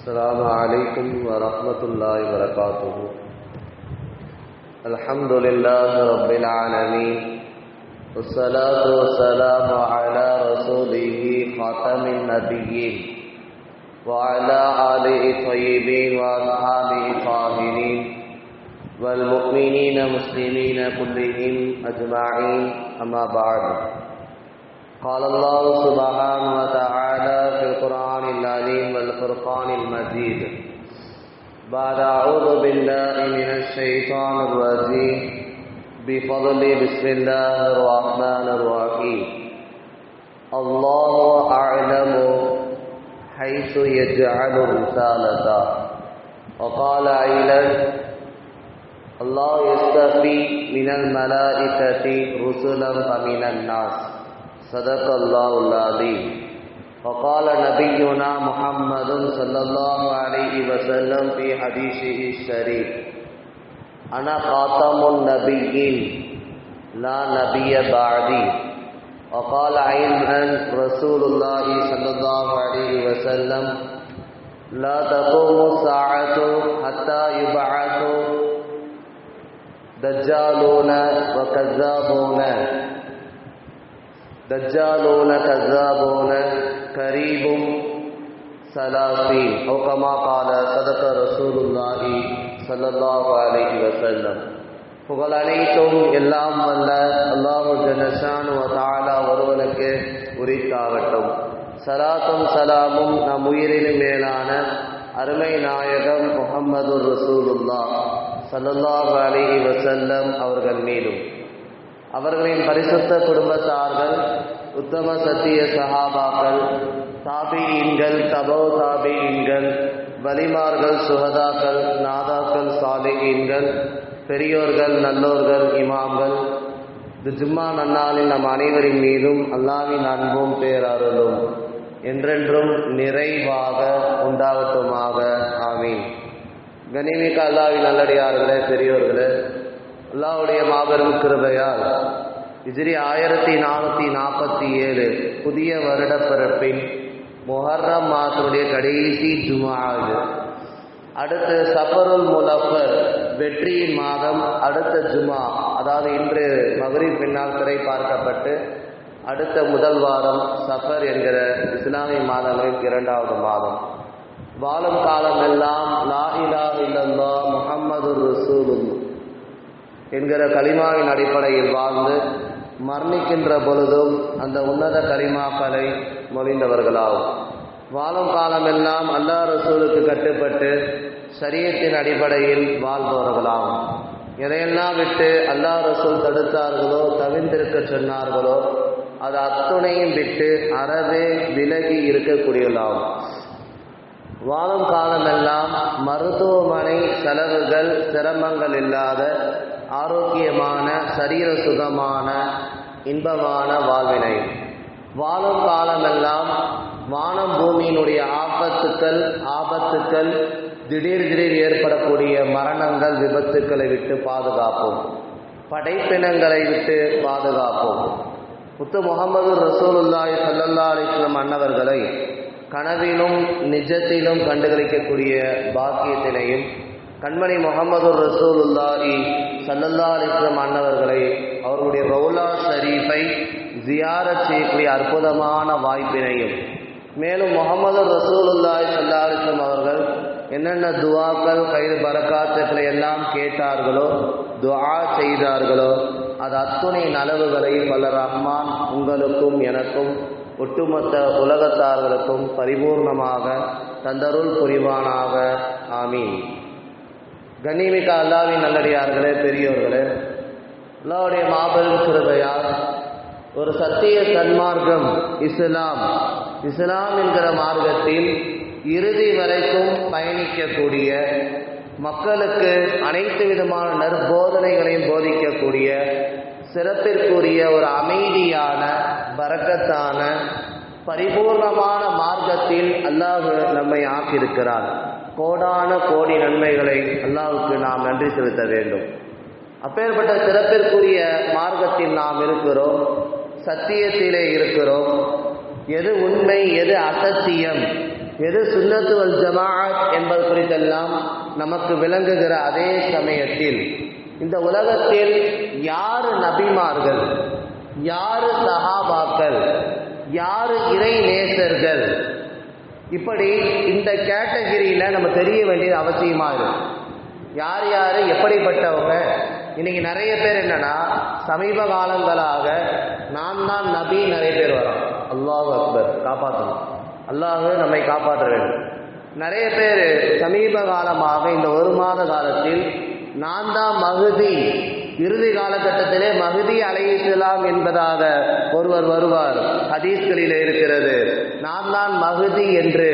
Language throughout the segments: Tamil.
السلام عليكم ورحمة الله وبركاته. الحمد لله رب العالمين. والصلاة والسلام على رسوله خاتم النبيين. وعلى آله الطيبين وأصحابه الطاهرين. والمؤمنين مسلمين كلهم أجمعين. أما بعد. قال الله سبحانه وتعالى في القرآن العليم والفرقان المجيد بعد أعوذ بالله من الشيطان الرجيم. بفضل بسم الله الرحمن الرحيم. الله أعلم حيث يجعل رسالته وقال أيضا الله يستفي من الملائكة رسلا فمن الناس. صدق الله العظيم وقال نبينا محمد صلى الله عليه وسلم في حديثه الشريف أنا خاتم النبيين لا نبي بعدي وقال أيضا رسول الله صلى الله عليه وسلم. لا تقوم الساعة حتى يبعثوا دجالون وكذابون دجالون كذابون قريب سلاسين أو كما قال صدق رسول الله صلى الله عليه وسلم புகழ் அனைத்தும் எல்லாம் வல்ல அல்லாஹு ஜனஷான் தாலா ஒருவனுக்கு உரித்தாகட்டும் சலாத்தும் சலாமும் நம் உயிரினும் மேலான அருமை நாயகம் முகம்மது ரசூலுல்லா சல்லல்லாஹு அலிஹி வசல்லம் அவர்கள் மீதும் அவர்களின் பரிசுத்த குடும்பத்தார்கள் உத்தம சத்திய சஹாபாக்கள் தாபியீன்கள் தபோ தாபியீன்கள் வலிமார்கள் சுகதாக்கள் நாதாக்கள் சாலிகீன்கள் பெரியோர்கள் நல்லோர்கள் இமாம்கள் இது ஜும்மா நன்னாளில் நம் அனைவரின் மீதும் அல்லாவின் அன்பும் பேரருளும் என்றென்றும் நிறைவாக உண்டாகட்டுமாக. ஆமீன். கனிமிக்க அல்லாவின் நல்லடியார்களே பெரியோர்களே அல்லாவுடைய மாபெரும் கிருபையால் இஜிரி ஆயிரத்தி நானூற்றி நாற்பத்தி ஏழு புதிய வருட பிறப்பின் மொஹர்ரம் மாதத்துடைய கடைசி ஜுமா இது. அடுத்து சஃபருல் முலஃபர் வெற்றியின் மாதம் அடுத்த ஜுமா அதாவது இன்று மகரி பின்னால் திரை பார்க்கப்பட்டு அடுத்த முதல் வாரம் சஃபர் என்கிற இஸ்லாமிய மாதங்களின் இரண்டாவது மாதம். வாழும் காலமெல்லாம் லா இலா இல்லல்லா முஹம்மது ரசூலுல்லா என்கிற கலிமாவின் அடிப்படையில் வாழ்ந்து மரணிக்கின்ற பொழுதும் அந்த உன்னத கலிமாக்களை மொழிந்தவர்களாகும். வாழும் காலமெல்லாம் அல்லா ரசூலுக்கு கட்டுப்பட்டு சரியத்தின் அடிப்படையில் வாழ்பவர்களாகும். எதையெல்லாம் விட்டு அல்லா ரசூல் தடுத்தார்களோ தவிர்ந்திருக்க சொன்னார்களோ அது அத்துணையும் விட்டு அறவே விலகி இருக்கக்கூடியவர்களாகும் வாழும் காலமெல்லாம் மருத்துவமனை செலவுகள் சிரமங்கள் இல்லாத ஆரோக்கியமான சரீர சுகமான இன்பமான வாழ்வினை. வாழும் காலமெல்லாம் வானம் பூமியினுடைய ஆபத்துக்கள் ஆபத்துக்கள் திடீர் திடீர் ஏற்படக்கூடிய மரணங்கள் விபத்துக்களை விட்டு பாதுகாப்போம். படைப்பினங்களை விட்டு பாதுகாப்போம். முத்து முகமது ரசூலுல்லாய் சல்லல்லா அலிஸ்லம் அன்னவர்களை கனவிலும் நிஜத்திலும் கண்டுகளிக்கக்கூடிய பாக்கியத்தினையும் கண்மணி முகமது ரசூலுல்லாஹி சல்லல்லா அலிஸ்லம் அன்னவர்களை அவர்களுடைய ரவுலா ஷரீஃபை ஜியாரத் செய்யக்கூடிய அற்புதமான வாய்ப்பினையும் மேலும் முகமது ரசூலுல்லாய் சல்லா அலிஸ்லம் அவர்கள் என்னென்ன துவாக்கள் கைது பரக்காத்துக்களை எல்லாம் கேட்டார்களோ துவா செய்தார்களோ அது அத்துணை நலவுகளை பலர் ரஹ்மான் உங்களுக்கும் எனக்கும் ஒட்டுமொத்த உலகத்தார்களுக்கும் பரிபூர்ணமாக தந்தருள் புரிவானாக. ஆமீன். கண்ணிமிக்க அல்லாவின் நல்லடியார்களே பெரியோர்களே அல்லாவுடைய மாபெரும் கிருபையால் ஒரு சத்திய சன்மார்க்கம் இஸ்லாம். இஸ்லாம் என்கிற மார்க்கத்தில் இறுதி வரைக்கும் பயணிக்கக்கூடிய மக்களுக்கு அனைத்து விதமான நற்போதனைகளையும் போதிக்கக்கூடிய சிறப்பிற்குரிய ஒரு அமைதியான பறக்கத்தான பரிபூர்ணமான மார்க்கத்தில் அல்லாஹ் நம்மை ஆக்கியிருக்கிறார். கோடான கோடி நன்மைகளை அல்லாஹுக்கு நாம் நன்றி செலுத்த வேண்டும். அப்பேற்பட்ட சிறப்பிற்குரிய மார்க்கத்தில் நாம் இருக்கிறோம் சத்தியத்திலே இருக்கிறோம். எது உண்மை எது அசத்தியம் எது சுன்னத்து வல் ஜமாஅத் என்பது குறித்தெல்லாம் நமக்கு விளங்குகிற அதே சமயத்தில் இந்த உலகத்தில் யார் நபிமார்கள்? யாரு சஹாபாக்கள்? யாரு இறை நேசர்கள்? இப்படி இந்த கேட்டகரியில நம்ம தெரிய வேண்டியது அவசியமா இருக்கு. யார் யார் எப்படிப்பட்டவங்க? இன்னைக்கு நிறைய பேர் என்னன்னா சமீப காலங்களாக நான் தான் நபி நிறைய பேர் வரோம். அல்லாஹ் அக்பர் காப்பாற்றணும் அல்லாஹ் நம்மை காப்பாற்ற வேண்டும். நிறைய பேர் சமீப காலமாக இந்த ஒரு மாத காலத்தில் நான் தான் மகுதி இறுதி காலகட்டத்திலே மகுதி அலையிசலாம் என்பதாக ஒருவர் வருவார். ஹதீஸ்களில் இருக்கிறது. நான் தான் மகுதி என்று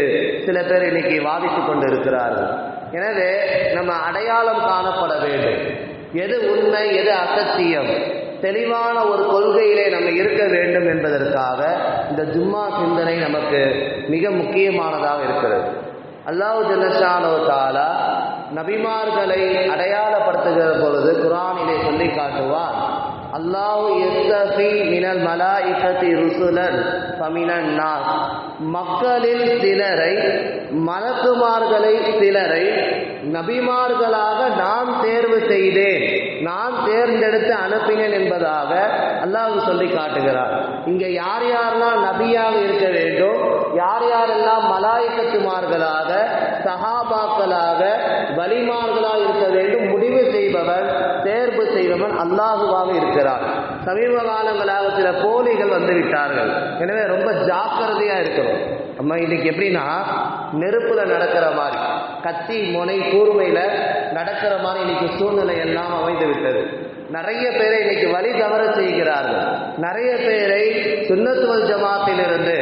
சில பேர் இன்னைக்கு வாதித்துக் கொண்டிருக்கிறார்கள். எனவே நம்ம அடையாளம் காணப்பட வேண்டும். எது உண்மை எது அசத்தியம்? தெளிவான ஒரு கொள்கையிலே நம்ம இருக்க வேண்டும் என்பதற்காக இந்த ஜும்மா சிந்தனை நமக்கு மிக முக்கியமானதாக இருக்கிறது. அல்லாஹு ஜல்லஷானோ தாலா நபிமார்களை அடையாளப்படுத்துகிற பொழுது குரானிலே சொல்லி காட்டுவான் அல்லாஹு எஸ்தஃபி மினல் மலாயிகத்தி ருசுலன் ஃபமினன் நாஸ். மக்களில் சிலரை மலக்குமார்களை சிலரை நபிமார்களாக நான் தேர்வு செய்தேன். நான் தேர்ந்தெடுத்து அனுப்பினேன் என்பதாக அல்லாஹ் சொல்லி காட்டுகிறார். இங்க யார் யாரெல்லாம் நபியாக இருக்க வேண்டும் யார் யாரெல்லாம் மலாயக்கத்துமார்களாக சஹாபாக்களாக வலிமார்களாக இருக்க வேண்டும் முடிவு செய்பவன் தேர்வு செய்பவன் அல்லாஹுவாக இருக்கிறார் சமீப காலங்களாக சில போலிகள் வந்து விட்டார்கள் எனவே ரொம்ப ஜாக்கிரதையா இருக்கிறோம் நம்ம இன்னைக்கு எப்படின்னா நெருப்புல நடக்கிற மாதிரி கத்தி முனை கூர்மையில நடக்கிற மாதிரி இன்னைக்கு சூழ்நிலை எல்லாம் அமைந்து விட்டது. நிறைய பேரை இன்னைக்கு வழி தவற செய்கிறார்கள். நிறைய பேரை சுண்ணத்துவல் ஜமாத்திலிருந்து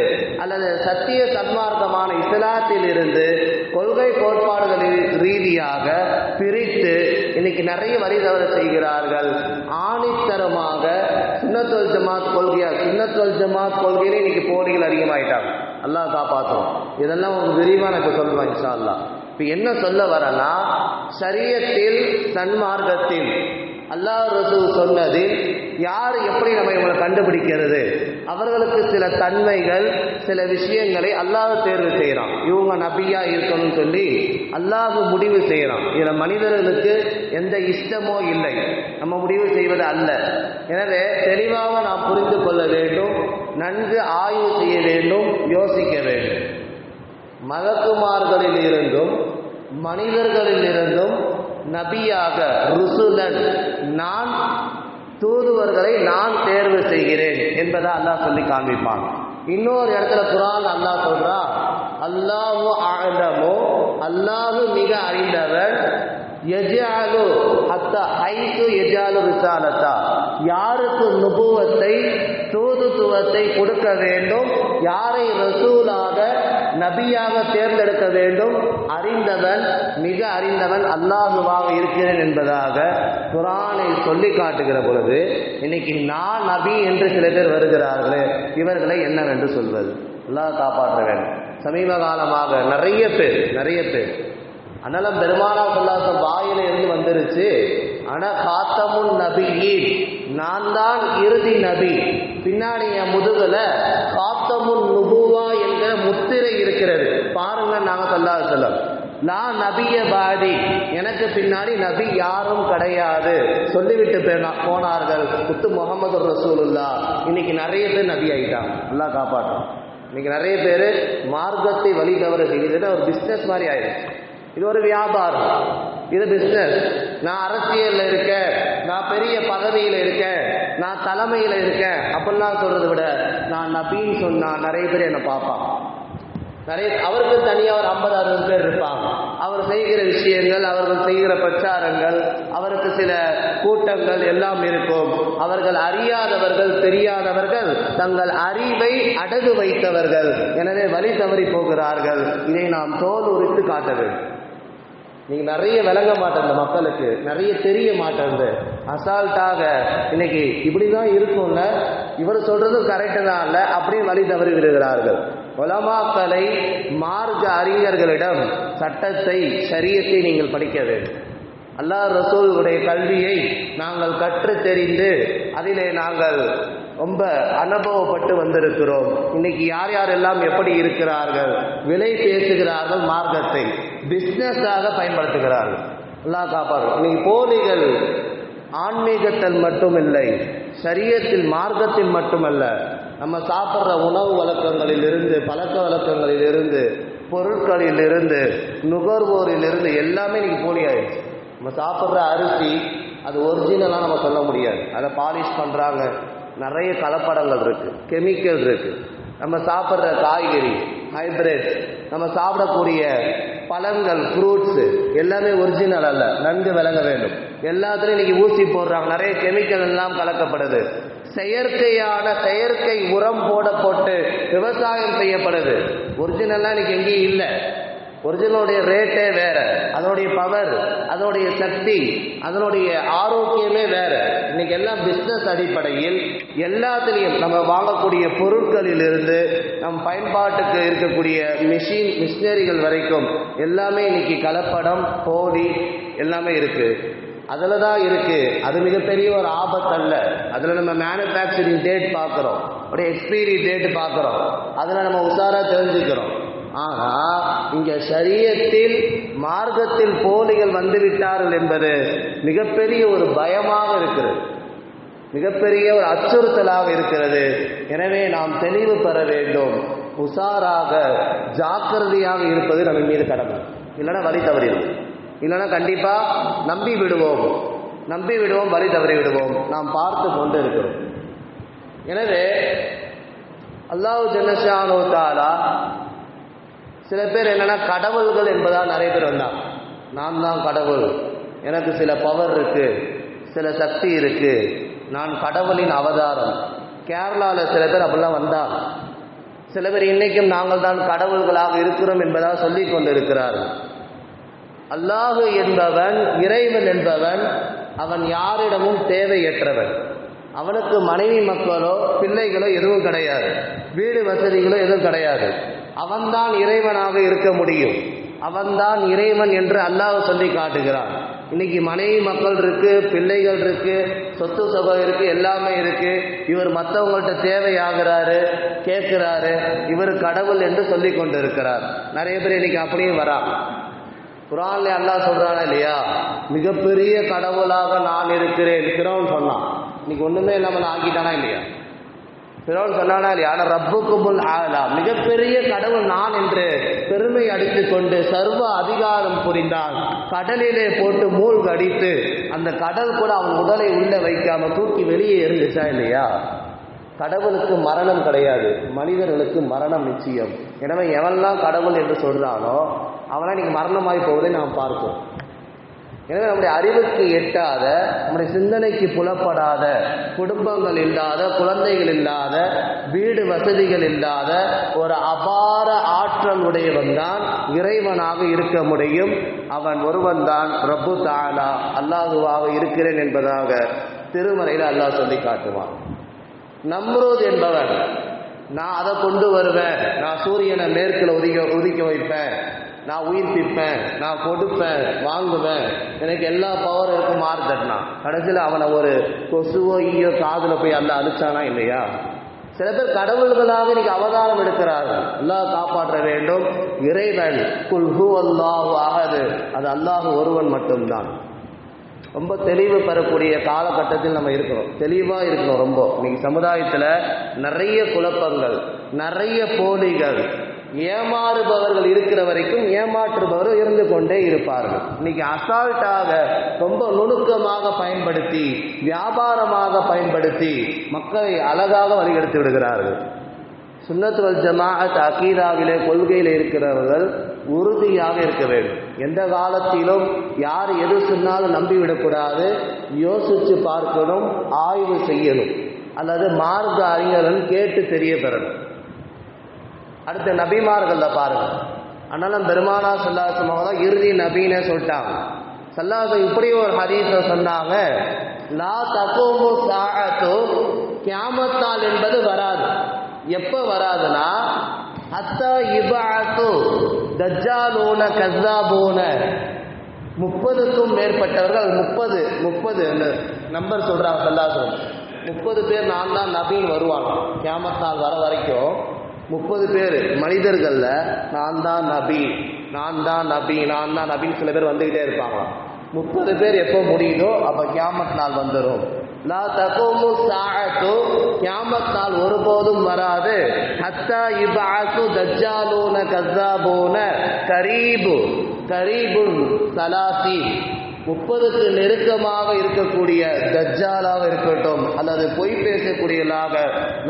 அல்லது சத்திய சன்மார்க்கமான இஸ்லாத்தில் இருந்து கொள்கை கோட்பாடுகளில் ரீதியாக பிரித்து இன்னைக்கு நிறைய வரி தவறு செய்கிறார்கள். ஆணித்தரமாக சுண்ணத்துவல் ஜமாத் கொள்கையா சுண்ணத்துவல் ஜமாத் கொள்கையிலே இன்னைக்கு போட்டிகள் அதிகமாயிட்டாங்க. அல்லாஹ் காப்பாற்றும் இதெல்லாம் ஒரு விரிவான இப்போ சொல்லுவாங்க இன்ஷா அல்லா இப்போ என்ன சொல்ல வரனா சரியத்தில் சன்மார்க்கத்தில் அல்லாஹ் ரசூல் சொன்னதில் யார் எப்படி நம்ம இவங்களை கண்டுபிடிக்கிறது? அவர்களுக்கு சில தன்மைகள் சில விஷயங்களை அல்லாஹ் தேர்வு செய்கிறான் இவங்க நபியா இருக்கணும்னு சொல்லி அல்லாஹ் முடிவு செய்கிறான் இதில் மனிதர்களுக்கு எந்த இஷ்டமோ இல்லை. நம்ம முடிவு செய்வது அல்ல. எனவே தெளிவாக நாம் புரிந்து கொள்ள வேண்டும் நன்கு ஆய்வு செய்ய வேண்டும் யோசிக்க வேண்டும். மலக்குமார்களில் இருந்தும் மனிதர்களில் இருந்தும் நபியாக ருசுலன் நான் தூதுவர்களை நான் தேர்வு செய்கிறேன் என்பதை அல்லாஹ் சொல்லி காண்பிப்பான். இன்னொரு இடத்துல குரான் அல்லாஹ் சொல்றா அல்லாஹு ஆழமோ அல்லாஹு மிக அறிந்தவர் எஜாலு அத்த ஐந்து எஜாலு விசாலத்தா யாருக்கு நுபுவத்தை தூதுத்துவத்தை கொடுக்க வேண்டும் யாரை ரசூலாக நபியாக தேர்ந்தெடுக்க வேண்டும். அறிந்தவன் மிக அறிந்தவன் அல்லாஹுவாக இருக்கிறேன் என்பதாக குரானை சொல்லி காட்டுகிற பொழுது இன்னைக்கு நான் நபி என்று சில பேர் வருகிறார்களே இவர்களை என்னவென்று சொல்வது? அல்லாஹ் காப்பாற்ற வேண்டும். சமீப காலமாக நிறைய பேர் நிறைய பேர். அனலம் பெருமானா சொல்லாத வாயில இருந்து வந்துருச்சு. ஆனா காத்தமுன் நபியின். நான் தான் இறுதி நபி. பின்னாடி என் முதுகுல காத்தமுன் நுபு பாருங்க நாங்க சொல்லாத நான் நபிய பாதி. எனக்கு பின்னாடி நபி யாரும் கிடையாது. சொல்லிவிட்டு போனார்கள். முத்து முகமது ரசூலுல்லா. இன்னைக்கு நிறைய பேர் நபி ஆயிட்டான் நல்லா காப்பாற்றும். இன்னைக்கு நிறைய பேர் மார்க்கத்தை வழி தவறு செய்யுதுன்னு ஒரு பிஸ்னஸ் மாதிரி ஆயிடுச்சு. இது ஒரு வியாபாரம். இது பிஸ்னஸ் நான் அரசியல்ல இருக்கேன். நான் பெரிய பதவியில் இருக்கேன். நான் தலைமையில் இருக்கேன். அப்படிலாம் சொல்றதை விட நான் நபின்னு சொன்னா நிறைய பேர் என்னை பார்ப்பான் நிறைய அவருக்கு தனியாக ஒரு ஐம்பது அறுபது பேர் இருப்பாங்க. அவர் செய்கிற விஷயங்கள் அவர்கள் செய்கிற பிரச்சாரங்கள் அவருக்கு சில கூட்டங்கள் எல்லாம் இருக்கும். அவர்கள் அறியாதவர்கள் தெரியாதவர்கள் தங்கள் அறிவை அடகு வைத்தவர்கள். எனவே வழி தவறி போகிறார்கள். இதை நாம் தோல் உரித்து காட்ட வேண்டும். நீங்க நிறைய விளங்க மாட்டேன் மக்களுக்கு. நிறைய தெரிய மாட்டேன் அசால்ட்டாக. இன்னைக்கு இப்படிதான் இருக்கும்ல. இவர் சொல்றதும் கரெக்டு தான் இல்லை. அப்படின்னு வழி தவறி விடுகிறார்கள். உலமாக்களை மார்க்க அறிஞர்களிடம் சட்டத்தை சரியத்தை நீங்கள் படிக்க வேண்டும். அல்லாஹ் ரசூலுடைய கல்வியை நாங்கள் கற்று தெரிந்து அதிலே நாங்கள் ரொம்ப அனுபவப்பட்டு வந்திருக்கிறோம். இன்னைக்கு யார் யாரெல்லாம் எப்படி இருக்கிறார்கள் விலை பேசுகிறார்கள் மார்க்கத்தை பிஸ்னஸாக பயன்படுத்துகிறார்கள். எல்லாம் காப்பார்கள் இன்னைக்கு போலிகள் ஆன்மீகத்தில் மட்டும் இல்லை சரியத்தில் மார்க்கத்தில் மட்டுமல்ல நம்ம சாப்பிட்ற உணவு வழக்கங்களிலிருந்து பழக்க வழக்கங்களிலிருந்து பொருட்களிலிருந்து நுகர்வோரிலிருந்து எல்லாமே இன்றைக்கி போலியாயிடுச்சு நம்ம சாப்பிட்ற அரிசி அது ஒரிஜினலாக நம்ம சொல்ல முடியாது. அதை பாலிஷ் பண்ணுறாங்க நிறைய கலப்படங்கள் இருக்குது கெமிக்கல் இருக்குது நம்ம சாப்பிட்ற காய்கறி ஹைப்ரிட் நம்ம சாப்பிடக்கூடிய பழங்கள் ஃப்ரூட்ஸு எல்லாமே ஒரிஜினல் அல்ல நன்கு விளங்க வேண்டும். எல்லாத்துலையும் இன்னைக்கு ஊசி போடுறாங்க. நிறைய கெமிக்கல் எல்லாம் கலக்கப்படுது. செயற்கையான செயற்கை உரம் போட போட்டு விவசாயம் செய்யப்படுது. ஒரிஜினல்லாம் இன்னைக்கு எங்கேயும் இல்லை. ஒரிஜினலுடைய ரேட்டே வேற. அதனுடைய பவர் அதனுடைய சக்தி அதனுடைய ஆரோக்கியமே வேற. இன்னைக்கு எல்லாம் பிஸ்னஸ் அடிப்படையில் எல்லாத்துலேயும் நம்ம வாங்கக்கூடிய பொருட்களிலிருந்து நம் பயன்பாட்டுக்கு இருக்கக்கூடிய மிஷின் மிஷினரிகள் வரைக்கும் எல்லாமே இன்னைக்கு கலப்படம் போலி எல்லாமே இருக்குது அதில் தான் இருக்கு. அது மிகப்பெரிய ஒரு ஆபத்து அல்ல அதில் நம்ம மேனுஃபேக்சரிங் டேட் பார்க்குறோம். அப்படியே எக்ஸ்பீரி டேட் பார்க்குறோம். அதில் நம்ம உஷாராக தெரிஞ்சுக்கிறோம். ஆனால் இங்கே சரியத்தில் மார்க்கத்தில் போலிகள் வந்துவிட்டார்கள் என்பது மிகப்பெரிய ஒரு பயமாக இருக்கிறது. மிகப்பெரிய ஒரு அச்சுறுத்தலாக இருக்கிறது. எனவே நாம் தெளிவு பெற வேண்டும். உஷாராக ஜாக்கிரதையாக இருப்பது நம்ம மீது கடமை. இல்லைன்னா வழி தவறிடுவோம் இல்லைன்னா கண்டிப்பாக நம்பி விடுவோம். நம்பி விடுவோம் வழி தவறி விடுவோம். நாம் பார்த்து கொண்டு இருக்கிறோம். எனவே அல்லாஹு ஜல்லஷானு தாலா சில பேர் என்னென்னா கடவுள்கள் என்பதால் நிறைய பேர் வந்தாங்க. நான் தான் கடவுள். எனக்கு சில பவர் இருக்கு. சில சக்தி இருக்கு. நான் கடவுளின் அவதாரம். கேரளாவில் சில பேர் அப்படிலாம் வந்தாங்க. சில பேர் இன்னைக்கும் நாங்கள் தான் கடவுள்களாக இருக்கிறோம் என்பதாக சொல்லிக் கொண்டிருக்கிறார்கள். அல்லாஹு என்பவன் இறைவன் என்பவன் அவன் யாரிடமும் தேவையற்றவன். அவனுக்கு மனைவி மக்களோ பிள்ளைகளோ எதுவும் கிடையாது. வீடு வசதிகளோ எதுவும் கிடையாது. அவன்தான் இறைவனாக இருக்க முடியும். அவன்தான் இறைவன் என்று அல்லாஹ் சொல்லி காட்டுகிறான். இன்னைக்கு மனைவி மக்கள் இருக்கு பிள்ளைகள் இருக்கு சொத்து சுகம் இருக்கு எல்லாமே இருக்கு. இவர் மற்றவங்கள்ட்ட தேவையாகிறாரு கேட்கிறாரு இவர் கடவுள் என்று சொல்லி கொண்டு இருக்கிறார் நிறைய பேர் இன்னைக்கு அப்படியே வரா குரான்ல அல்லாஹ் சொல்றானா இல்லையா? மிகப்பெரிய கடவுளாக நான் இருக்கிறேன். பிறவன் சொன்னான். இன்னைக்கு ஒண்ணுமே இல்லாமல் ஆக்கிட்டானா இல்லையா? பிறவன் சொன்னானா இல்லையா? ரப்புக்கு ரப்புக்குமுல் ஆலா. மிகப்பெரிய கடவுள் நான் என்று பெருமை அடித்து கொண்டு சர்வ அதிகாரம் புரிந்தான். கடலிலே போட்டு மூழ்கு அடித்து அந்த கடல் கூட அவன் உடலை உள்ள வைக்காம தூக்கி வெளியே இருந்துச்சா இல்லையா? கடவுளுக்கு மரணம் கிடையாது. மனிதர்களுக்கு மரணம் நிச்சயம். எனவே எவன்லாம் கடவுள் என்று சொல்கிறானோ அவனா நீங்க மரணமாகி போவதை நாம் பார்ப்போம். எனவே நம்முடைய அறிவுக்கு எட்டாத நம்முடைய சிந்தனைக்கு புலப்படாத குடும்பங்கள் இல்லாத குழந்தைகள் இல்லாத வீடு வசதிகள் இல்லாத ஒரு அபார ஆற்றல் உடையவன் தான் இறைவனாக இருக்க முடியும். அவன் ஒருவன் தான் ரப்பு தாலா அல்லாஹுவாக இருக்கிறேன் என்பதாக திருமறையில் அல்லாஹ் சொல்லி காட்டுவான். நம்ரோத் என்பவன் நான் அதை கொண்டு வருவேன். நான் சூரியனை மேற்கில் உதிக்க உதிக்க வைப்பேன். நான் உயிர்ப்பிப்பேன் நான் கொடுப்பேன். வாங்குவேன். எனக்கு எல்லா பவரும் இருக்கும் மாறு கடைசியில் அவனை ஒரு கொசுவோ ஈயோ காதில் போய் அல்ல அழிச்சானா இல்லையா? சில பேர் கடவுள்களாக இன்னைக்கு அவதாரம் எடுக்கிறார்கள். அல்லாஹ் காப்பாற்ற வேண்டும். இறைவன் குல்ஹூ அல்லாஹு ஆகாது அது அல்லாஹ் ஒருவன் மட்டும்தான். ரொம்ப தெளிவு பெறக்கூடிய காலகட்டத்தில் நம்ம இருக்கிறோம். தெளிவாக இருக்கணும் ரொம்ப. இன்னைக்கு சமுதாயத்தில் நிறைய குழப்பங்கள் நிறைய போலிகள் ஏமாறுபவர்கள் இருக்கிற வரைக்கும் ஏமாற்றுபவர்கள் இருந்து கொண்டே இருப்பார்கள். இன்னைக்கு அசால்ட்டாக ரொம்ப நுணுக்கமாக பயன்படுத்தி வியாபாரமாக பயன்படுத்தி மக்களை அழகாக வழிகெடுத்து விடுகிறார்கள். சுன்னத்துவல் ஜமாஅத் அகீதாவிலே கொள்கையில் இருக்கிறவர்கள் உறுதியாக இருக்க வேண்டும். எந்த காலத்திலும் யார் எது சொன்னாலும் நம்பிவிடக்கூடாது. யோசிச்சு பார்க்கணும் ஆய்வு செய்யணும். அல்லது மார்க்க அறிஞர்கள் கேட்டு தெரிய பெறணும். அடுத்த நபிமார்களில் பாருங்க. ஆனாலும் பெருமானா சல்லாசமாக தான் இறுதி நபின்னு சொல்லிட்டாங்க. சல்லாச இப்படி ஒரு ஹதீஸ சொன்னாங்க. லா தகோமு சாகத்தோ கியாமத்தால் என்பது வராது. எப்போ வராதுன்னா அத்த இபாத்து தஜ்ஜாலூன கஸாபூன முப்பதுக்கும் மேற்பட்டவர்கள் முப்பது முப்பது நம்பர் சொல்றாங்க சல்லாசம் முப்பது பேர் நான் தான் நபின்னு வருவாங்க. கேமத் நாள் வர வரைக்கும் முப்பது பேர் மனிதர்களில் நான் தான் நபி நான் தான் நபி நான் தான் நபின்னு சில பேர் வந்துக்கிட்டே இருப்பாங்களாம். முப்பது பேர் எப்போ முடியுதோ அப்போ கேமத் நாள் வந்துடும் லா தகோமு சாஅத்து கியாமத் நாள் ஒருபோதும் வராது. ஹத்தா இபஅத்து தஜ்ஜாலூன கஸாபூன கரீபு கரீபுன் சலாசி. முப்பதுக்கு நெருக்கமாக இருக்கக்கூடிய தஜ்ஜாலாக இருக்கட்டும் அல்லது பொய் பேசக்கூடியலாக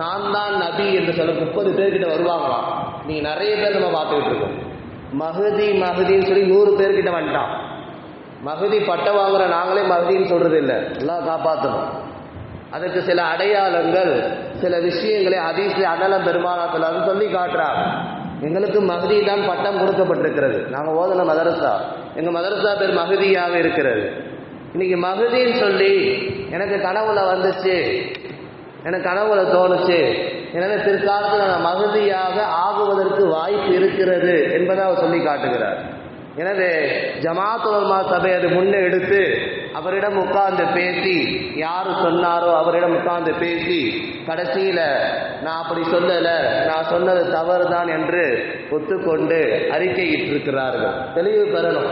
நான் தான் நபி என்று சொல்ல முப்பது பேர்கிட்ட வருவாங்களாம் நீங்க நிறைய பேர் நம்ம பார்த்துக்கிட்டு இருக்கோம். மஹதி மஹதின்னு சொல்லி நூறு பேர்கிட்ட வந்துட்டான். மகதி பட்டம் வாங்குற நாங்களே மகதின்னு சொல்றது இல்லை எல்லாம் காப்பாற்றணும் அதற்கு சில அடையாளங்கள் சில விஷயங்களை அதிசய அடலம் பெருமானாத்தில் அது சொல்லி காட்டுறார். எங்களுக்கு மகதி தான் பட்டம் கொடுக்கப்பட்டிருக்கிறது. நாங்கள் ஓதன மதரசா எங்கள் மதரசா பேர் மகதியாக இருக்கிறது. இன்னைக்கு மகதின்னு சொல்லி எனக்கு கனவுல வந்துச்சு. எனக்கு கனவுல தோணுச்சு. எனவே பிற்காலத்தில் நான் மகதியாக ஆகுவதற்கு வாய்ப்பு இருக்கிறது என்பதை அவர் சொல்லி காட்டுகிறார். எனவே ஜமாத் சபை அது முன்னே எடுத்து அவரிடம் உட்கார்ந்து பேசி யார் சொன்னாரோ அவரிடம் உட்கார்ந்து பேசி கடைசியில நான் அப்படி சொல்லல நான் சொன்னது தவறுதான் என்று ஒத்துக்கொண்டு அறிக்கையிட்டிருக்கிறார்கள். தெளிவு பெறணும்.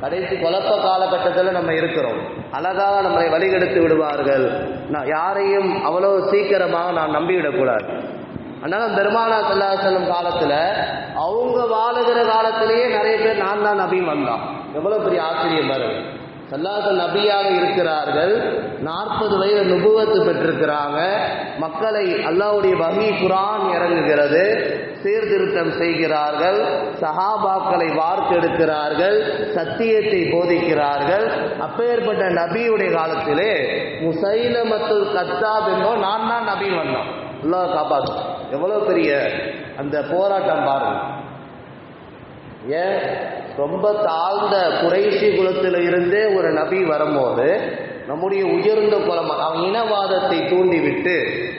கடைசி குழப்ப காலகட்டத்தில் நம்ம இருக்கிறோம். அழகாக நம்மளை வழிகெடுத்து விடுவார்கள். நான் யாரையும் அவ்வளோ சீக்கிரமாக நான் நம்பிவிடக்கூடாது. அதனால பெருமானா சல்லாசலம் காலத்தில் அவங்க வாழுகிற காலத்திலேயே நிறைய பேர் நான் தான் நபி வந்தான். எவ்வளோ பெரிய ஆச்சரியம் பாருங்கள் சல்லாசல் நபியாக இருக்கிறார்கள். நாற்பது வயது நுபுவத்து பெற்றிருக்கிறாங்க. மக்களை அல்லாவுடைய வகி குரான் இறங்குகிறது. சீர்திருத்தம் செய்கிறார்கள். சஹாபாக்களை வார்த்தெடுக்கிறார்கள். சத்தியத்தை போதிக்கிறார்கள். அப்பேற்பட்ட நபியுடைய காலத்திலே முசைலமத்துல் கத்தாப் என்போ நான் தான் நபி வந்தோம் அல்லாஹ் காப்பாற்று எவ்வளோ பெரிய அந்த போராட்டம் பாருங்கள் ஏன்? ரொம்ப தாழ்ந்த குறைசி குலத்தில் இருந்தே ஒரு நபி வரும்போது நம்முடைய உயர்ந்த குலம் அவன் இனவாதத்தை தூண்டிவிட்டு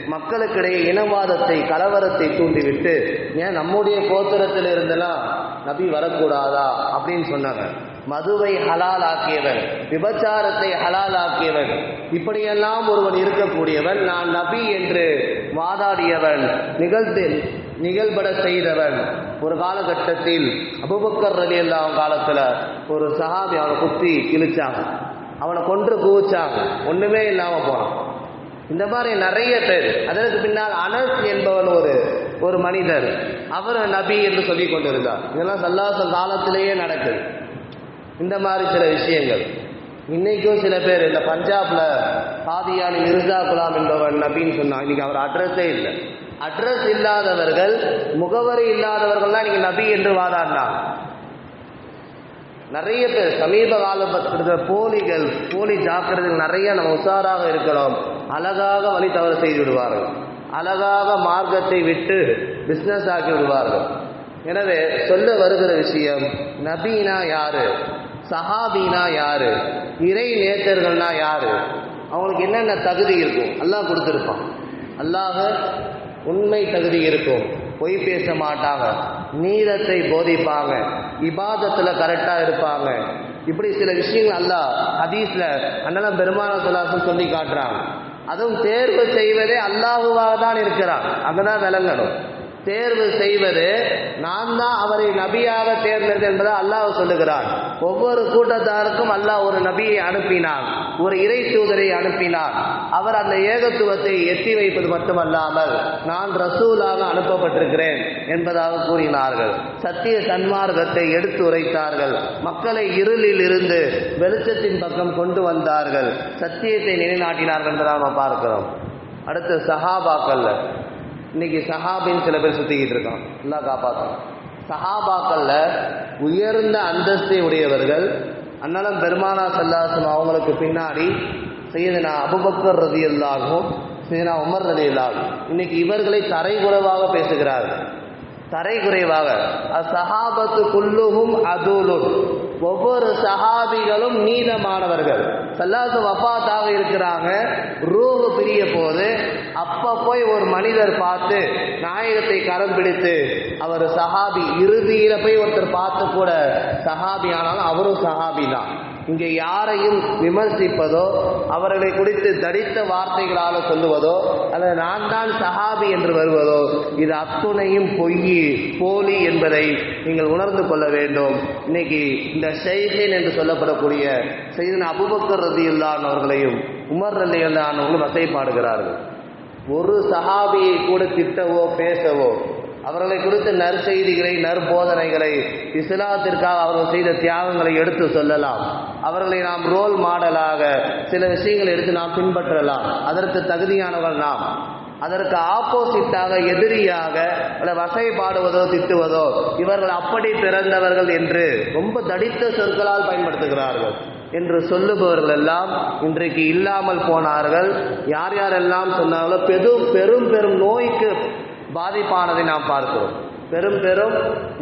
மக்களுக்கிடையே இனவாதத்தை கலவரத்தை தூண்டிவிட்டு ஏன் நம்முடைய கோத்திரத்தில் இருந்தெல்லாம் நபி வரக்கூடாதா அப்படின்னு சொன்னாங்க. மதுவை ஹலால் ஆக்கியவன் விபச்சாரத்தை ஹலால் ஆக்கியவன் இப்படியெல்லாம் ஒருவன் இருக்கக்கூடியவன் நான் நபி என்று வாதாடியவன் நிகழ்த்து நிகழ்பட செய்தவன் ஒரு காலகட்டத்தில் அபுபக்கர் ரலி அல்லாஹ் காலத்தில் ஒரு சஹாபி அவனை குத்தி இழுச்சாங்க அவனை கொன்று குவிச்சாங்க. ஒண்ணுமே இல்லாம போனான். இந்த மாதிரி நிறைய பேர். அதற்கு பின்னால் அனஸ் என்பவன் ஒரு ஒரு மனிதர். அவர் நபி என்று சொல்லி கொண்டிருந்தார். இதெல்லாம் சல்லாச காலத்திலேயே நடக்குது. இந்த மாதிரி சில விஷயங்கள். இன்னைக்கும் சில பேர் இந்த பஞ்சாப்ல காதியானி மிர்சா குலாம் என்பவன் நபின்னு சொன்னான். இன்னைக்கு அவர் அட்ரஸே இல்லை. அட்ரஸ் இல்லாதவர்கள் முகவரி இல்லாதவர்கள்லாம் இன்னைக்கு நபி என்று வாதாடினாங்க நிறைய பேர் சமீப காலத்தில் போலிகள் போலி ஜாக்கிரதைகள் நிறைய நம்ம உஷாராக இருக்கிறோம் அழகாக வழி தவறு செய்து விடுவார்கள். அழகாக மார்க்கத்தை விட்டு பிஸ்னஸ் ஆக்கி விடுவார்கள். எனவே சொல்ல வருகிற விஷயம் நபீனா யாரு? சஹாபீனா யாரு? இறை நேத்தர்கள்னா யாரு? அவங்களுக்கு என்னென்ன தகுதி இருக்கும்? அல்லாஹ் கொடுத்துருப்பான். அல்லாஹ் உண்மை தகுதி இருக்கும். பொய் பேச மாட்டாங்க. நீதத்தை போதிப்பாங்க. இபாதத்தில் கரெக்டாக இருப்பாங்க. இப்படி சில விஷயங்கள் அல்லாஹ் ஹதீஸில் அண்ணலம் பெருமான சொல்லாசன் சொல்லி காட்டுறாங்க. அதுவும் தேர்வு செய்வதே அல்லாஹுவாக தான் இருக்கிறான். அங்கதான் விளங்கணும். தேர்வு செய்வது நான் தான் அவரை நபியாக தேர்ந்தது என்பதை அல்லாஹ் சொல்லுகிறான். ஒவ்வொரு கூட்டத்தாருக்கும் அல்லாஹ் ஒரு நபியை அனுப்பினான் ஒரு இறை தூதரை அனுப்பினான். அவர் அந்த ஏகத்துவத்தை எத்தி வைப்பது மட்டுமல்லாமல் நான் ரசூலாக அனுப்பப்பட்டிருக்கிறேன் என்பதாக கூறினார்கள். சத்திய சன்மார்க்கத்தை எடுத்து உரைத்தார்கள். மக்களை இருளில் இருந்து வெளிச்சத்தின் பக்கம் கொண்டு வந்தார்கள். சத்தியத்தை நிலைநாட்டினார்கள் என்பதாக நம்ம பார்க்கிறோம். அடுத்து சஹாபாக்கல்ல இன்னைக்கு சஹாபின்னு சில பேர் சுத்திக்கிட்டு இருக்கான் எல்லாம் காப்பாற்றணும் சஹாபாக்கள்ல உயர்ந்த அந்தஸ்தை உடையவர்கள் அண்ணலம் பெருமானா சல்லாசம் அவங்களுக்கு பின்னாடி செய்யதுனா அபுபக்கர் ரதி எல்லாகும் செய்தனா உமர் ரதி எல்லாகும் இன்னைக்கு இவர்களை தரைகுறைவாக பேசுகிறார்கள். தரைகுறைவாக அசஹாபத்து குல்லுகும் அதுலுன். ஒவ்வொரு சஹாபிகளும் நீதமானவர்கள். சல்லாசு வஃபாத்தாக இருக்கிறாங்க. ரூஹு பிரிய போது அப்ப போய் ஒரு மனிதர் பார்த்து நாயகத்தை கரம் பிடித்து அவர் சஹாபி இறுதியில போய் ஒருத்தர் பார்த்து கூட சஹாபி ஆனாலும் அவரும் சஹாபி தான். இங்கே யாரையும் விமர்சிப்பதோ அவர்களை குறித்து தடித்த வார்த்தைகளால் சொல்லுவதோ அல்லது நான் தான் சஹாபி என்று வருவதோ இது அத்துணையும் பொய் போலி என்பதை நீங்கள் உணர்ந்து கொள்ள வேண்டும். இன்னைக்கு இந்த செய்தின் என்று சொல்லப்படக்கூடிய செய்தன் அபுபக்கர் ரதியுல்லான் அவர்களையும் உமர் ரலியுல்லான் அவர்களும் வசைப்பாடுகிறார்கள். ஒரு சஹாபியை கூட திட்டவோ பேசவோ அவர்களை குறித்த நற்செய்திகளை நற்போதனைகளை இஸ்லாத்திற்காக அவர்கள் செய்த தியாகங்களை எடுத்து சொல்லலாம். அவர்களை நாம் ரோல் மாடலாக சில விஷயங்களை எடுத்து நாம் பின்பற்றலாம். அதற்கு தகுதியானவர்கள் நாம். அதற்கு ஆப்போசிட்டாக எதிரியாக அல்ல வசைப்பாடுவதோ திட்டுவதோ இவர்கள் அப்படி பிறந்தவர்கள் என்று ரொம்ப தடித்த சொற்களால் பயன்படுத்துகிறார்கள் என்று சொல்லுபவர்கள் எல்லாம் இன்றைக்கு இல்லாமல் போனார்கள். யார் யாரெல்லாம் சொன்னார்களோ பெரும் பெரும் பெரும் நோய்க்கு பாதிப்பானதை நாம் பார்க்கிறோம். பெரும் பெரும்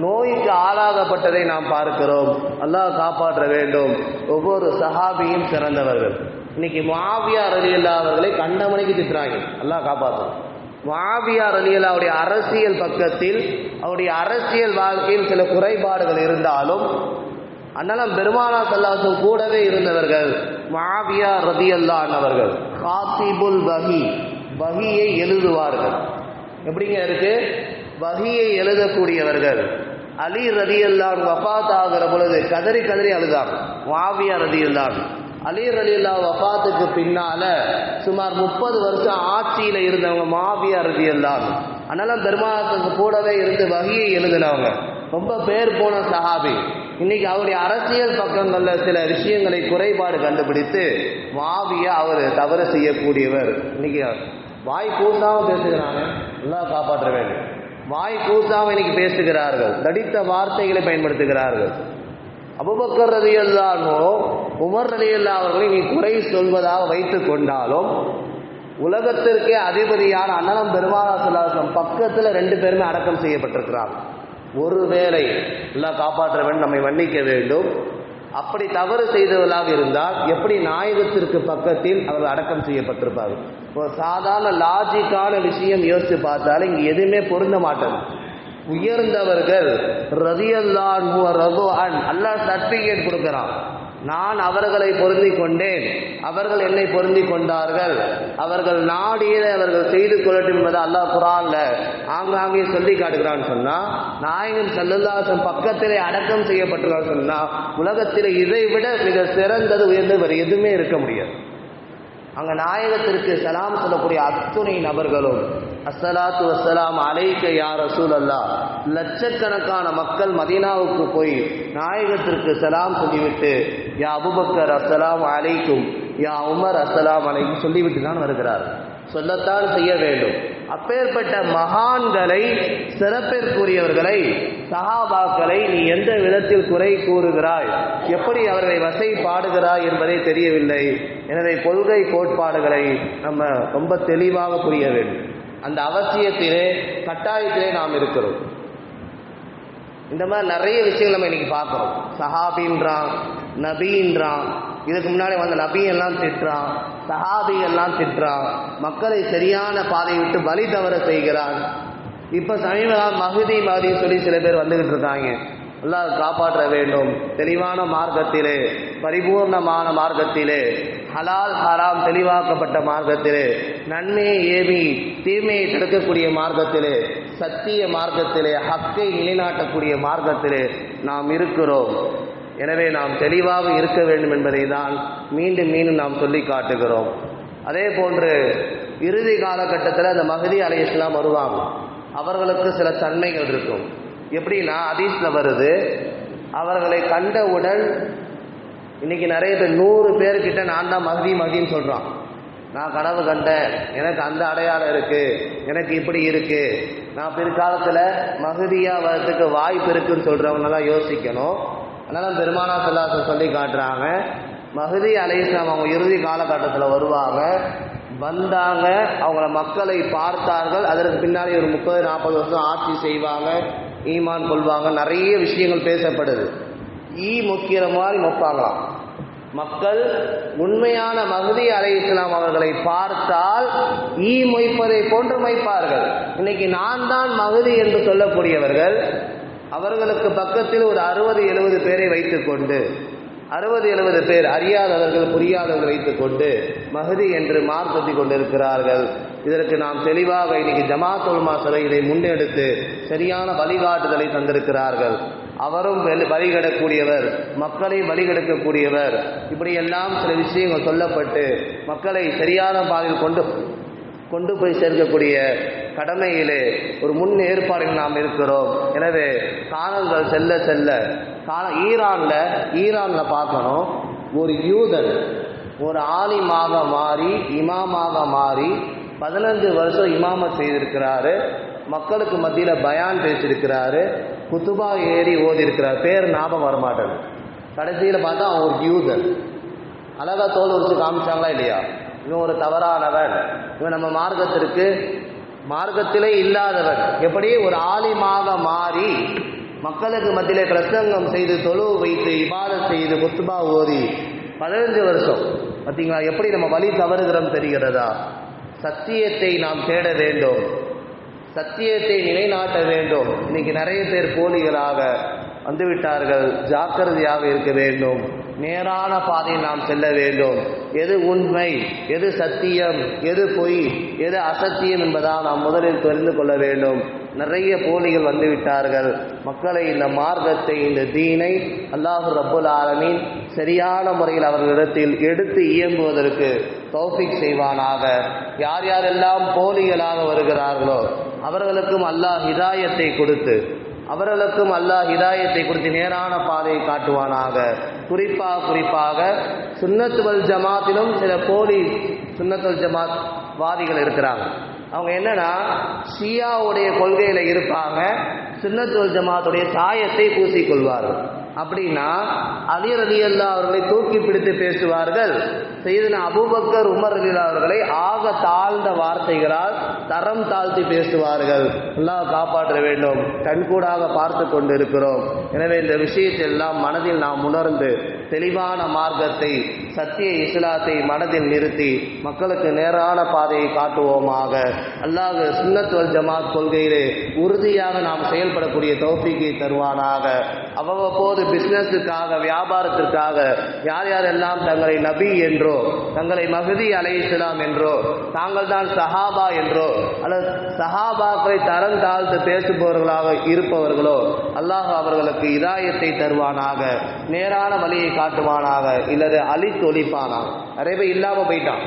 நோய்க்கு ஆளாகப்பட்டதை நாம் பார்க்கிறோம். அல்லாஹ் காப்பாற்ற வேண்டும். ஒவ்வொரு சஹாபியும் சிறந்தவர்கள். இன்னைக்கு மாவியா ரலியல்லா அவர்களை கண்டமணிக்கு திட்டுறாங்க. அல்லாஹ் காப்பாற்றும் மாவியா ரலியல்லாவுடைய அரசியல் பக்கத்தில் அவருடைய அரசியல் வாழ்க்கையில் சில குறைபாடுகள் இருந்தாலும் அண்ணலம் பெருமானா சல்லாசும் கூடவே இருந்தவர்கள் மாவியா ரதியல்லான் அவர்கள் காசிபுல் வகி வகியை எழுதுவார்கள். எப்படிங்க இருக்கு? வகையை எழுதக்கூடியவர்கள். அலி ரதியல்லான் வஃபாத் ஆகிற பொழுது கதறி கதறி அழுதாங்க ரதி எல்லாம் அலி ரலியல்லா வஃபாத்துக்கு பின்னால சுமார் முப்பது வருஷம் ஆட்சியில இருந்தவங்க மாவியா ரதியல்லான் அதனால பெருமாளுக்கு கூடவே இருந்து வகியை எழுதினவங்க. ரொம்ப பேர் போன சஹாபி. இன்னைக்கு அவருடைய அரசியல் பக்கங்கள்ல சில விஷயங்களை குறைபாடு கண்டுபிடித்து மாவியா அவர் தவறு செய்யக்கூடியவர். இன்னைக்கு வாய் கூசாம பேசுகிறாங்க நல்லா காப்பாற்ற வேண்டும் வாய் கூசாம இன்னைக்கு பேசுகிறார்கள். தடித்த வார்த்தைகளை பயன்படுத்துகிறார்கள். அபுபக்கர் ரதியல்லானோ உமர் ரதியல்லா அவர்களை நீ குறை சொல்வதாக வைத்துக் கொண்டாலும் உலகத்திற்கே அதிபதியான அண்ணனம் பெருமானா சொல்லாசம் பக்கத்தில் ரெண்டு பேருமே அடக்கம் செய்யப்பட்டிருக்கிறாங்க ஒருவேளை எல்லாம் காப்பாற்ற வேண்டும் நம்மை மன்னிக்க வேண்டும். அப்படி தவறு செய்தவர்களாக இருந்தால் எப்படி நாயகத்திற்கு பக்கத்தில் அவர்கள் அடக்கம் செய்யப்பட்டிருப்பார்கள்? ஒரு சாதாரண லாஜிக்கான விஷயம் யோசித்து பார்த்தாலும் இங்கே எதுவுமே பொருந்த மாட்டது. உயர்ந்தவர்கள் ரதியல்லான் ரகு அன் அல்லாஹ் சர்டிஃபிகேட் கொடுக்குறான். நான் அவர்களை பொருந்தி கொண்டேன். அவர்கள் என்னை பொருந்தி கொண்டார்கள். அவர்கள் நாடியதை அவர்கள் செய்து கொள்ளட்டும் என்பதை அல்லாஹ் குரான்ல ஆங்காங்கே சொல்லி காட்டுகிறான்னு சொன்னா நாயகன் செல்லுல்லாசன் பக்கத்திலே அடக்கம் செய்யப்பட்டுள்ளார் சொன்னா உலகத்தில் இதை விட மிக சிறந்தது உயர்ந்தது வேறு எதுவுமே இருக்க முடியாது. அங்க நாயகத்திற்கு சலாம் சொல்லக்கூடிய அத்துணை நபர்களும் அஸ்ஸலாத்து வசலாம் அலைக்க யார் ரசூல் அல்லா லட்சக்கணக்கான மக்கள் மதீனாவுக்கு போய் நாயகத்திற்கு சலாம் சொல்லிவிட்டு யா அபுபக்கர் அஸ்ஸலாம் அலைக்கும். யா உமர் அஸ்ஸலாம் அலைக்கும். சொல்லிவிட்டு தான் வருகிறார். சொல்லத்தான் செய்ய வேண்டும். அப்பேற்பட்ட மகான்களை சிறப்பிற்குரியவர்களை சஹாபாக்களை நீ எந்த விதத்தில் குறை கூறுகிறாய்? எப்படி அவர்களை வசை பாடுகிறாய் என்பதை தெரியவில்லை. எனவே கொள்கை கோட்பாடுகளை நம்ம ரொம்ப தெளிவாக புரிய வேண்டும். அந்த அவசியத்திலே கட்டாயத்திலே நாம் இருக்கிறோம். இந்த மாதிரி நிறைய விஷயங்கள் நம்ம இன்னைக்கு பார்க்குறோம். சஹாபின்றான் நபின்றான் இதுக்கு முன்னாடி வந்த நபியெல்லாம் திட்டுறான். சஹாபி எல்லாம் திட்டுறான். மக்களை சரியான பாதையை விட்டு வழி தவற செய்கிறான். இப்போ சமீப மகுதி மகுதின்னு சொல்லி சில பேர் வந்துகிட்டு இருக்காங்க. எல்லாம் காப்பாற்ற வேண்டும். தெளிவான மார்க்கத்திலே பரிபூர்ணமான மார்க்கத்திலே ஹலால் ஹராம் தெளிவாக்கப்பட்ட மார்க்கத்திலே நன்மையை ஏவி தீமையை தடுக்கக்கூடிய மார்க்கத்திலே சத்திய மார்க்கத்திலே ஹக்கை நிலைநாட்டக்கூடிய மார்க்கத்திலே நாம் இருக்கிறோம். எனவே நாம் தெளிவாக இருக்க வேண்டும் என்பதை தான் மீண்டும் மீண்டும் நாம் சொல்லி காட்டுகிறோம். அதே போன்று இறுதி காலகட்டத்தில் அந்த மகதி அலை இஸ்லாம் வருவாங்க. அவர்களுக்கு சில தன்மைகள் இருக்கும். எப்படின்னா அதீஸில் வருது அவர்களை கண்டவுடன் இன்னைக்கு நிறைய பேர் நூறு பேர்கிட்ட நான் தான் மகதி மகதின்னு சொல்கிறான் நான் கனவு கண்டேன். எனக்கு அந்த அடையாளம் இருக்குது எனக்கு இப்படி இருக்குது நான் பிற்காலத்தில் மகதியாக வரதுக்கு வாய்ப்பு இருக்குன்னு சொல்றவங்கலாம் யோசிக்கணும். அதனால பெருமானா சொல்லாச சொல்லி காட்டுறாங்க. மகதி அலைஸ்லாம் அவங்க இறுதி காலகட்டத்தில் வருவாங்க. வந்தாங்க அவங்கள மக்களை பார்த்தார்கள். அதற்கு பின்னாடி ஒரு முப்பது நாற்பது வருஷம் ஆட்சி செய்வாங்க ஈமான் கொள்வாங்க. நிறைய விஷயங்கள் பேசப்படுது. ஈ முக்கிற மாதிரி நோப்பாங்களாம் மக்கள் உண்மையான மகுதி அலை இஸ்லாம் அவர்களை பார்த்தால் ஈ மொய்ப்பதை போன்று மொய்ப்பார்கள். இன்னைக்கு நான் தான் மகுதி என்று சொல்லக்கூடியவர்கள். அவர்களுக்கு பக்கத்தில் ஒரு அறுபது எழுபது பேரை வைத்துக்கொண்டு அறுபது எழுபது பேர் அறியாதவர்கள் புரியாதவர்கள் வைத்துக்கொண்டு மகதி என்று மார்த்தத்தி கொண்டிருக்கிறார்கள். இதற்கு நாம் தெளிவாக இன்னைக்கு ஜமாத்துல்மா சபை இதை முன்னெடுத்து சரியான வழிகாட்டுதலை தந்திருக்கிறார்கள். அவரும் வழிகடக்கூடியவர் மக்களை வழிகெடுக்கக்கூடியவர். இப்படியெல்லாம் சில விஷயங்கள் சொல்லப்பட்டு மக்களை சரியான பாதையில் கொண்டு கொண்டு போய் சேர்க்கக்கூடிய கடமையிலே ஒரு முன் ஏற்பாடுகள் நாம் இருக்கிறோம். எனவே காலங்கள் செல்ல செல்ல கால ஈரான்ல ஈரான்ல பார்க்கணும். ஒரு யூதன் ஒரு ஆலிமாக மாறி இமாமாக மாறி பதினஞ்சு வருஷம் இமாம செய்திருக்கிறாரு. மக்களுக்கு மத்தியில் பயான் பேசியிருக்கிறாரு. குத்துபா ஏறி ஓதியிருக்கிறார். பேர் ஞாபகம் வரமாட்டேன் கடைசியில் பார்த்தா அவன் ஒரு யூதன். அழகா தோல் உரிச்சு காமிச்சாங்களா இல்லையா? இவன் ஒரு தவறானவன். இவன் நம்ம மார்க்கத்திற்கு மார்க்கத்திலே இல்லாதவன். எப்படி? ஒரு ஆலிமாக மாறி மக்களுக்கு மத்தியிலே பிரசங்கம் செய்து தொழு வைத்து இபாதத் செய்து குத்துபா ஓதி பதினஞ்சு வருஷம். பார்த்தீங்களா? எப்படி நம்ம வழி தவறுகிறோம் தெரிகிறதா? சத்தியத்தை நாம் தேட வேண்டும். சத்தியத்தை நிலைநாட்ட வேண்டும். இன்னைக்கு நிறைய பேர் போலிகளாக வந்துவிட்டார்கள். ஜாக்கிரதையாக இருக்க வேண்டும். நேரான பாதையில் நாம் செல்ல வேண்டும். எது உண்மை எது சத்தியம் எது பொய் எது அசத்தியம் என்பதால் நாம் முதலில் தெரிந்து கொள்ள வேண்டும். நிறைய போலிகள் வந்துவிட்டார்கள். மக்களை இந்த மார்க்கத்தை இந்த தீனை அல்லாஹு ரப்புல் ஆலமீன் சரியான முறையில் அவர்களிடத்தில் எடுத்து இயங்குவதற்கு தௌஃபிக் செய்வானாக. யார் யாரெல்லாம் போலிகளாக வருகிறார்களோ அவர்களுக்கும் அல்லாஹ் ஹிதாயத்தை கொடுத்து அவர்களுக்கும் அல்லாஹ் ஹிதாயத்தை குறித்து நேரான பாதையை காட்டுவானாக. குறிப்பாக குறிப்பாக சுன்னத்துவல் ஜமாத்திலும் சில போலி சுன்னத்துவல் ஜமாத் வாதிகள் இருக்கிறாங்க. அவங்க என்னன்னா ஷியாவுடைய கொள்கையில் இருப்பாங்க சுன்னத்துவல் ஜமாத்துடைய சாயத்தை பூசிக்கொள்வார்கள். அப்படின்னா அலி ரலியல்லா அவர்களை தூக்கி பிடித்து பேசுவார்கள். செய்தன அபுபக்கர் உமர் ரலியல்லா அவர்களை ஆக தாழ்ந்த வார்த்தைகளால் தரம் தாழ்த்தி பேசுவார்கள். அல்லாஹ் காப்பாற்ற வேண்டும். கண்கூடாக பார்த்து கொண்டு இருக்கிறோம் எனவே இந்த விஷயத்தை எல்லாம் மனதில் நாம் உணர்ந்து தெளிவான மார்க்கத்தை சத்திய இஸ்லாத்தை மனதில் நிறுத்தி மக்களுக்கு நேரான பாதையை காட்டுவோமாக. அல்லாஹ் சுன்னத்வல் ஜமாத் கொள்கையிலே உறுதியாக நாம் செயல்படக்கூடிய தௌஃபீக்கை தருவானாக. அவ்வப்போது பிஸ்னஸுக்காக வியாபாரத்திற்காக யார் யாரெல்லாம் தங்களை நபி என்றோ தங்களை மகதி அலை இஸ்லாம் என்றோ தாங்கள் தான் சஹாபா என்றோ அல்லது சஹாபாக்களை தரம் தாழ்த்து பேசுபவர்களாக இருப்பவர்களோ அல்லாஹ் அவர்களுக்கு இதாயத்தை தருவானாக. நேரான வழியை காட்டுவானாக. இல்லது அழித்து ஒழிப்பானாக நிறைய பேர் இல்லாமல் போயிட்டான்.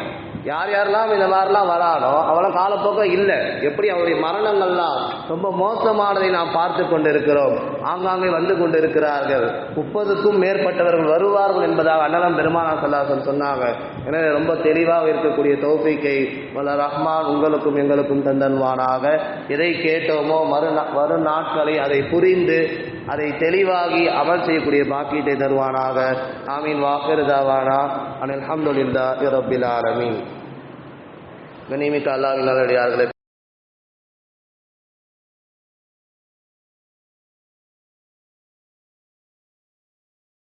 யார் யாரெல்லாம் இந்த மாதிரிலாம் வரானோ அவெல்லாம் காலப்போக்க இல்லை. எப்படி அவருடைய மரணங்கள்லாம் ரொம்ப மோசமானதை நாம் பார்த்து கொண்டு இருக்கிறோம் ஆங்காங்கே வந்து கொண்டு இருக்கிறார்கள் முப்பதுக்கும் மேற்பட்டவர்கள் வருவார்கள் என்பதாக அண்ணலம் பெருமானா சல்லாசன் சொன்னாங்க. எனவே ரொம்ப தெளிவாக இருக்கக்கூடிய தோப்பிக்கை வல்ல ரஹ்மான் உங்களுக்கும் எங்களுக்கும் தந்தன்வானாக எதை கேட்டோமோ மறு வரும் நாட்களை அதை புரிந்து அதை தெளிவாகி அமல் செய்யக்கூடிய பாக்கியத்தை தருவானாக. ஆமீன். வாக்கிருதாவானா அனில் அஹமதுல்லா இரபில் ஆலமீன். கனிமிக்க அல்லாஹ் நல்லடியார்களை